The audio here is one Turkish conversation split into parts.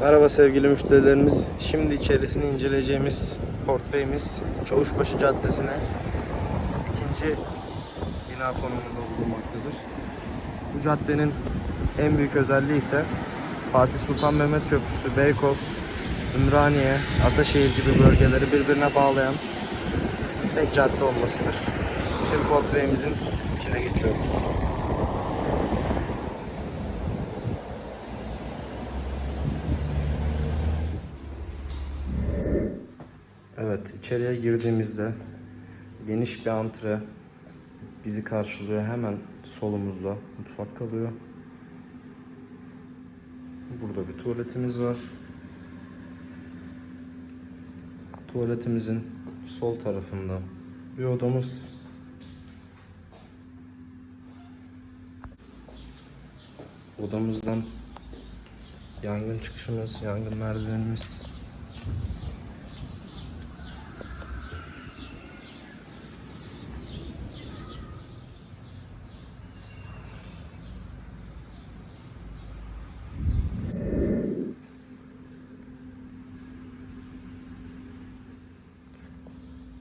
Merhaba sevgili müşterilerimiz. Şimdi içerisini inceleyeceğimiz portföyümüz Çavuşbaşı Caddesi'ne ikinci bina konumunda bulunmaktadır. Bu caddenin en büyük özelliği ise Fatih Sultan Mehmet Köprüsü, Beykoz, Ümraniye, Ataşehir gibi bölgeleri birbirine bağlayan tek cadde olmasıdır. Şimdi portföyümüzün içine geçiyoruz. Evet, içeriye girdiğimizde geniş bir antre bizi karşılıyor. Hemen solumuzda mutfak kalıyor. Burada bir tuvaletimiz var. Tuvaletimizin sol tarafında bir odamız. Odamızdan yangın çıkışımız, yangın merdivenimiz.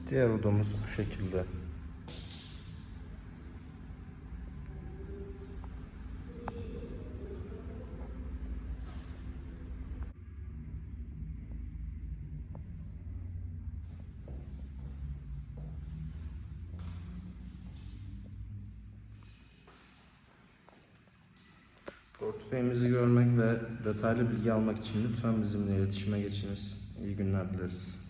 Diğer odamız bu şekilde. Portföyümüzü görmek ve detaylı bilgi almak için lütfen bizimle iletişime geçiniz. İyi günler dileriz.